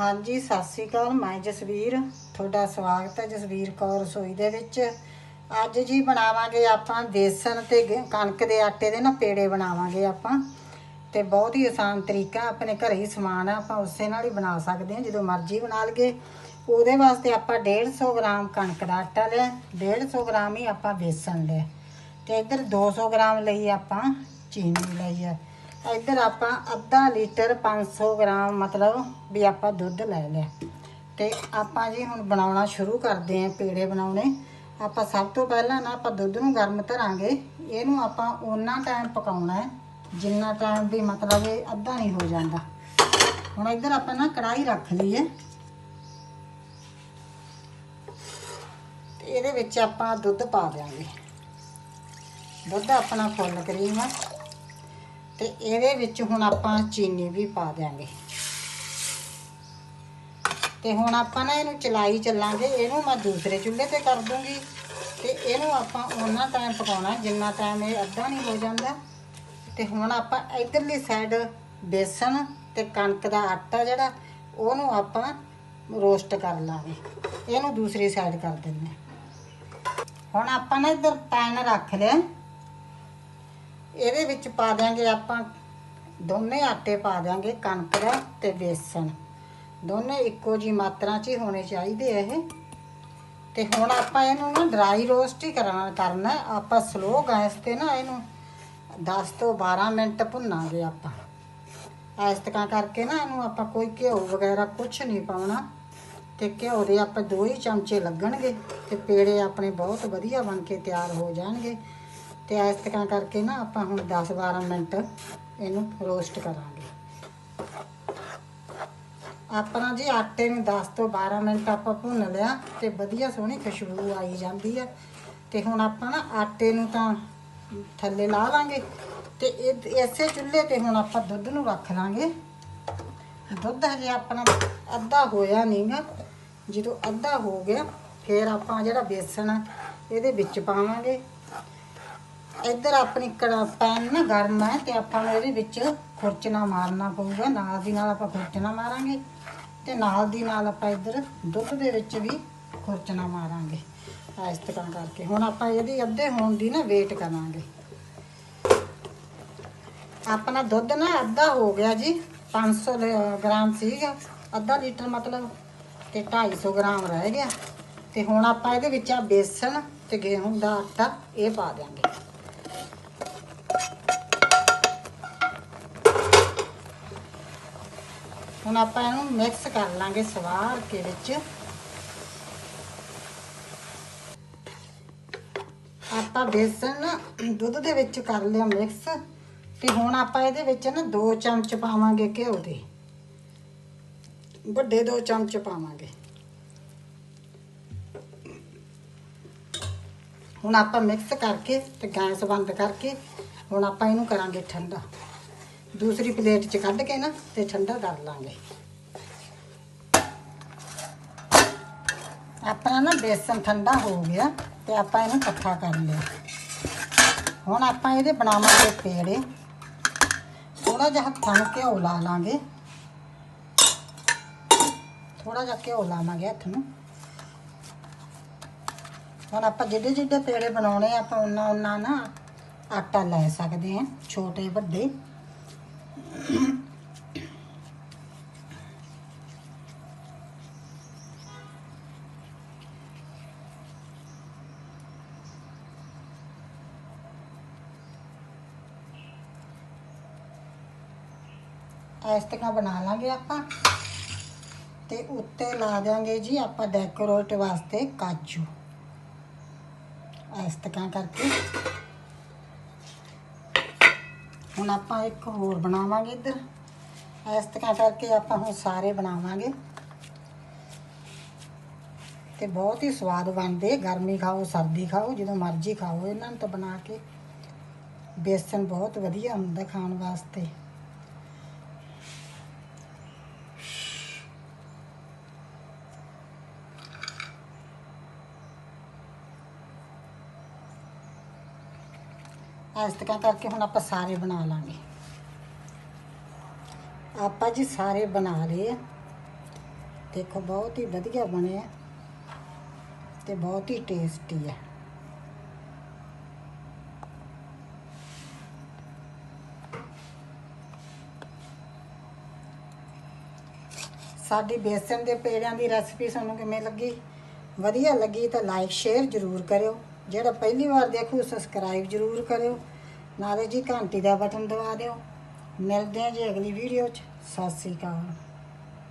ਹਾਂਜੀ, ਸਤਿ ਸ੍ਰੀ ਅਕਾਲ। ਮੈਂ ਜਸਵੀਰ। ਤੁਹਾਡਾ ਸਵਾਗਤ ਹੈ ਜਸਵੀਰ ਕੌਰ ਰਸੋਈ ਦੇ ਵਿੱਚ। ਅੱਜ ਜੀ ਬਣਾਵਾਂਗੇ ਆਪਾਂ ਬੇਸਣ ਤੇ ਗ- ਕਣਕ ਦੇ ਆਟੇ ਦੇ ਨਾ ਪੇੜੇ ਬਣਾਵਾਂਗੇ ਆਪਾਂ। ਤੇ ਬਹੁਤ ਹੀ ਆਸਾਨ ਤਰੀਕਾ, ਆਪਣੇ ਘਰੇ ਹੀ ਸਮਾਨ ਆ, ਆਪਾਂ ਉਸੇ ਨਾਲ ਹੀ ਬਣਾ ਸਕਦੇ ਹਾਂ, ਜਦੋਂ ਮਰਜ਼ੀ ਬਣਾ ਲਈਏ। ਉਹਦੇ ਵਾਸਤੇ ਆਪਾਂ 150 ਗ੍ਰਾਮ ਕਣਕ ਦਾ ਆਟਾ ਲਿਆ 150 ਗ੍ਰਾਮ ਹੀ ਆਪਾਂ ਬੇਸਣ ਲਿਆ। ਤੇ ਇੱਧਰ 200 ਗ੍ਰਾਮ ਲਈ ਆਪਾਂ ਚੀਨੀ ਲਈ ਹੈ ਇੱਧਰ ਆਪਾਂ ਅੱਧਾ ਲੀਟਰ 500 ਗ੍ਰਾਮ ਮਤਲਬ ਵੀ ਆਪਾਂ ਦੁੱਧ ਲੈ ਲਿਆ। ਤੇ ਆਪਾਂ ਜੀ ਹੁਣ ਬਣਾਉਣਾ ਸ਼ੁਰੂ ਕਰਦੇ ਆਂ ਪੇੜੇ ਬਣਾਉਣੇ। ਆਪਾਂ ਸਭ ਤੋਂ ਪਹਿਲਾਂ ਨਾ ਆਪਾਂ ਦੁੱਧ ਨੂੰ ਗਰਮ ਧਰਾਂਗੇ। ਇਹਨੂੰ ਆਪਾਂ ਓਨਾ ਟਾਈਮ ਪਕਾਉਣਾ ਹੈ, ਜਿੰਨਾ ਟਾਈਮ ਵੀ ਮਤਲਬ ਇਹ ਅੱਧਾ ਨਹੀਂ ਹੋ ਜਾਂਦਾ। ਹੁਣ ਇੱਧਰ ਆਪਾਂ ਨਾ ਕੜਾਈ ਰੱਖ ਲਈਏ ਤੇ ਇਹਦੇ ਵਿੱਚ ਆਪਾਂ ਦੁੱਧ ਪਾ ਦਿਆਂਗੇ। ਦੁੱਧ ਆਪਣਾ ਫੁੱਲ ਕਰੀਮ ਹੈ। ਤੇ ਇਹਦੇ ਵਿੱਚ ਹੁਣ ਆਪਾਂ ਚੀਨੀ ਵੀ ਪਾ ਦਿਆਂਗੇ। ਤੇ ਹੁਣ ਆਪਾਂ ਨਾ ਇਹਨੂੰ ਚਲਾਈ ਚੱਲਾਂਗੇ, ਇਹਨੂੰ ਮੈਂ ਦੂਸਰੇ ਚੁੱਲ੍ਹੇ ਤੇ ਕਰ ਦੂੰਗੀ। ਤੇ ਇਹਨੂੰ ਆਪਾਂ ਉਹਨਾਂ ਟਾਈਮ ਪਕਾਉਣਾ ਜਿੰਨਾ ਟਾਈਮ ਇਹ ਅੱਧਾ ਨਹੀਂ ਹੋ ਜਾਂਦਾ। ਤੇ ਹੁਣ ਆਪਾਂ ਇਧਰਲੀ ਸਾਈਡ ਬੇਸਨ ਤੇ ਕਣਕ ਦਾ ਆਟਾ ਜਿਹੜਾ, ਉਹਨੂੰ ਆਪਾਂ ਰੋਸਟ ਕਰ ਲਾਂਗੇ। ਇਹਨੂੰ ਦੂਸਰੀ ਸਾਈਡ ਕਰ ਦਿੰਦੇ ਹਾਂ। ਹੁਣ ਆਪਾਂ ਨਾ ਇਧਰ ਪੈਨ ਰੱਖ ਲਿਆ। ਇਹਦੇ ਵਿੱਚ ਪਾ ਦਿਆਂਗੇ ਆਪਾਂ ਦੋਨੇ ਆਟੇ ਪਾ ਦਿਆਂਗੇ ਕਣਕ ਦਾ ਤੇ ਬੇਸਣ। ਦੋਨੇ ਇੱਕੋ ਜੀ ਮਾਤਰਾ 'ਚ ਹੀ ਹੋਣੇ ਚਾਹੀਦੇ ਆ ਇਹ। ਤੇ ਹੁਣ ਆਪਾਂ ਇਹਨੂੰ ਨਾ ਡਰਾਈ ਰੋਸਟ ਹੀ ਕਰਨਾ ਕਰਨਾ ਆਪਾਂ ਸਲੋ ਗੈਸ ਤੇ ਨਾ ਇਹਨੂੰ 10 ਤੋਂ 12 ਮਿੰਟ ਭੁੰਨਾਂਗੇ ਆਪਾਂ। ਇਸ ਤਰ੍ਹਾਂ ਕਰਕੇ ਨਾ ਇਹਨੂੰ ਆਪਾਂ ਕੋਈ ਘਿਓ ਵਗੈਰਾ ਕੁਝ ਨਹੀਂ ਪਾਉਣਾ। ਤੇ ਘਿਓ ਦੇ ਆਪਾਂ ਦੋ ਹੀ ਚਮਚੇ ਲੱਗਣਗੇ ਤੇ ਪੇੜੇ ਆਪਣੇ ਬਹੁਤ ਵਧੀਆ ਬਣ ਕੇ ਤਿਆਰ ਹੋ ਜਾਣਗੇ। ਤੇ ਇਸ ਤਰ੍ਹਾਂ ਕਰਕੇ ਨਾ ਆਪਾਂ ਹੁਣ 10-12 ਮਿੰਟ ਇਹਨੂੰ ਰੋਸਟ ਕਰਾਂਗੇ। ਆਪਣਾ ਜੀ ਆਟੇ ਨੂੰ 10 ਤੋਂ 12 ਮਿੰਟ ਆਪਾਂ ਭੁੰਨ ਲਿਆ ਤੇ ਵਧੀਆ ਸੋਹਣੀ ਖੁਸ਼ਬੂ ਆਈ ਜਾਂਦੀ ਹੈ ਤੇ ਹੁਣ ਆਪਾਂ ਨਾ ਆਟੇ ਨੂੰ ਤਾਂ ਥੱਲੇ ਲਾ ਲਾਂਗੇ ਤੇ ਇਹ- ਇਸੇ ਚੁੱਲ੍ਹੇ ਤੇ ਹੁਣ ਆਪਾਂ ਦੁੱਧ ਨੂੰ ਰੱਖ ਲਾਂਗੇ। ਦੁੱਧ ਹਜੇ ਆਪਣਾ ਅੱਧਾ ਹੋਇਆ ਨਹੀਂਗਾ ਜਦੋਂ ਅੱਧਾ ਹੋ ਗਿਆ, ਫਿਰ ਆਪਾਂ ਜਿਹੜਾ ਬੇਸਣ ਆ, ਇਹਦੇ ਵਿੱਚ ਪਾਵਾਂਗੇ। ਇੱਧਰ ਆਪਣੀ ਕੜਾ ਪੈਨ ਨਾ ਗਰਮ ਹੈ ਤੇ ਆਪਾਂ ਨੂੰ ਇਹਦੇ ਵਿੱਚ ਖੁਰਚਣਾ ਮਾਰਨਾ ਪਊਗਾ, ਨਾਲ ਦੀ ਨਾਲ ਆਪਾਂ ਖੁਰਚਣਾ ਮਾਰਾਂਗੇ ਤੇ ਨਾਲ ਦੀ ਨਾਲ ਆਪਾਂ ਇੱਧਰ ਦੁੱਧ ਦੇ ਵਿੱਚ ਵੀ ਖੁਰਚਣਾ ਮਾਰਾਂਗੇ। ਇਸ ਤਰ੍ਹਾਂ ਕਰਕੇ। ਹੁਣ ਆਪਾਂ ਇਹਦੀ ਅੱਧੇ ਹੋਣ ਦੀ ਨਾ ਵੇਟ ਕਰਾਂਗੇ। ਆਪਣਾ ਦੁੱਧ ਨਾ ਅੱਧਾ ਹੋ ਗਿਆ ਜੀ 500 ਲ- ਗ੍ਰਾਮ ਸੀਗਾ। ਅੱਧਾ ਲੀਟਰ ਮਤਲਬ ਤੇ 250 ਗ੍ਰਾਮ ਰਹਿ ਗਿਆ। ਤੇ ਹੁਣ ਆਪਾਂ ਇਹਦੇ ਵਿੱਚ ਆ ਬੇਸਣ ਤੇ ਗੇਹੂੰ ਦਾ ਆਟਾ ਇਹ ਪਾ ਦਿਆਂਗੇ। ਹੁਣ ਆਪਾਂ ਇਹਨੂੰ ਮਿਕਸ ਕਰ ਲਾਂਗੇ ਸਵਾਰ ਕੇ ਵਿੱਚ। ਆਪਾਂ ਬੇਸਣ ਦੁੱਧ ਦੇ ਵਿੱਚ ਕਰ ਲਿਆ ਮਿਕਸ ਤੇ ਹੁਣ ਆਪਾਂ ਇਹਦੇ ਵਿੱਚ ਨਾ 2 ਚਮਚ ਪਾਵਾਂਗੇ ਘਿਓ ਦੇ। ਵੱਡੇ 2 ਚਮਚ ਪਾਵਾਂਗੇ। ਹੁਣ ਆਪਾਂ ਮਿਕਸ ਕਰਕੇ ਤੇ ਗੈਸ ਬੰਦ ਕਰਕੇ ਹੁਣ ਆਪਾਂ ਇਹਨੂੰ ਕਰਾਂਗੇ ਠੰਡਾ। ਦੂਸਰੀ ਪਲੇਟ 'ਚ ਕੱਢ ਕੇ ਨਾ ਤੇ ਠੰਡਾ ਕਰ ਲਾਂਗੇ। ਆਪਣਾ ਨਾ ਬੇਸਨ ਠੰਡਾ ਹੋ ਗਿਆ ਤੇ ਆਪਾਂ ਇਹਨੂੰ ਇਕੱਠਾ ਕਰ ਲਿਆ। ਹੁਣ ਆਪਾਂ ਇਹਦੇ ਬਣਾਵਾਂਗੇ ਪੇੜੇ। ਥੋੜਾ ਜਿਹਾ ਹੱਥਾਂ ਨੂੰ ਘਿਓ ਲਾ ਲਾਂਗੇ। ਥੋੜਾ ਜਿਹਾ ਘਿਓ ਲਾਵਾਂਗੇ ਹੱਥ ਨੂੰ। ਹੁਣ ਆਪਾਂ ਜਿਹੜੇ ਜਿਹੜੇ ਪੇੜੇ ਬਣਾਉਣੇ ਆ ਆਪਾਂ ਉਹਨਾਂ ਉਹਨਾਂ ਨਾ ਆਟਾ ਲੈ ਸਕਦੇ ਹਾਂ, ਛੋਟੇ ਵੱਡੇ। ਇਸ ਤਰ੍ਹਾਂ ਬਣਾ ਲਾਂਗੇ ਆਪਾਂ। ਤੇ ਉੱਤੇ ਲਾ ਦਿਆਂਗੇ ਜੀ ਆਪਾਂ ਡੈਕੋਰੇਟ ਵਾਸਤੇ ਕਾਜੂ। ਇਸ ਤਰ੍ਹਾਂ ਕਰਕੇ। ਹੁਣ ਆਪਾਂ ਇੱਕ ਹੋਰ ਬਣਾਵਾਂਗੇ ਇੱਧਰ। ਇਸ ਤਰ੍ਹਾਂ ਕਰਕੇ ਆਪਾਂ ਹੁਣ ਸਾਰੇ ਬਣਾਵਾਂਗੇ। ਤੇ ਬਹੁਤ ਹੀ ਸਵਾਦ ਬਣਦੇ, ਗਰਮੀ ਖਾਓ, ਸਰਦੀ ਖਾਓ, ਜਦੋਂ ਮਰਜ਼ੀ ਖਾਓ। ਇਹਨਾਂ ਨੂੰ ਤਾਂ ਬਣਾ ਕੇ ਬੇਸਨ ਬਹੁਤ ਵਧੀਆ ਹੁੰਦਾ ਖਾਣ ਵਾਸਤੇ। ਇਸ ਤਰ੍ਹਾਂ ਕਰਕੇ ਹੁਣ ਆਪਾਂ ਸਾਰੇ ਬਣਾ ਲਾਂਗੇ। ਆਪਾਂ ਜੀ ਸਾਰੇ ਬਣਾ ਲਏ ਦੇਖੋ, ਬਹੁਤ ਹੀ ਵਧੀਆ ਬਣੇ ਆ ਤੇ ਬਹੁਤ ਹੀ ਟੇਸਟੀ ਆ। ਸਾਡੀ ਬੇਸਨ ਦੇ ਪੇੜਿਆਂ ਦੀ ਰੈਸਪੀ ਤੁਹਾਨੂੰ ਕਿਵੇਂ ਲੱਗੀ? ਵਧੀਆ ਲੱਗੀ ਤਾਂ ਲਾਈਕ ਸ਼ੇਅਰ ਜ਼ਰੂਰ ਕਰਿਓ। ਜਿਹੜਾ ਪਹਿਲੀ ਵਾਰ ਦੇਖੂ ਸਬਸਕ੍ਰਾਈਬ ਜ਼ਰੂਰ ਕਰਿਓ। ਨਾਲੇ ਜੀ ਘੰਟੀ ਦਾ ਬਟਨ ਦਬਾ ਦਿਓ। ਮਿਲਦੇ ਹਾਂ ਜੀ ਅਗਲੀ ਵੀਡੀਓ 'ਚ। ਸਤਿ ਸ੍ਰੀ ਅਕਾਲ।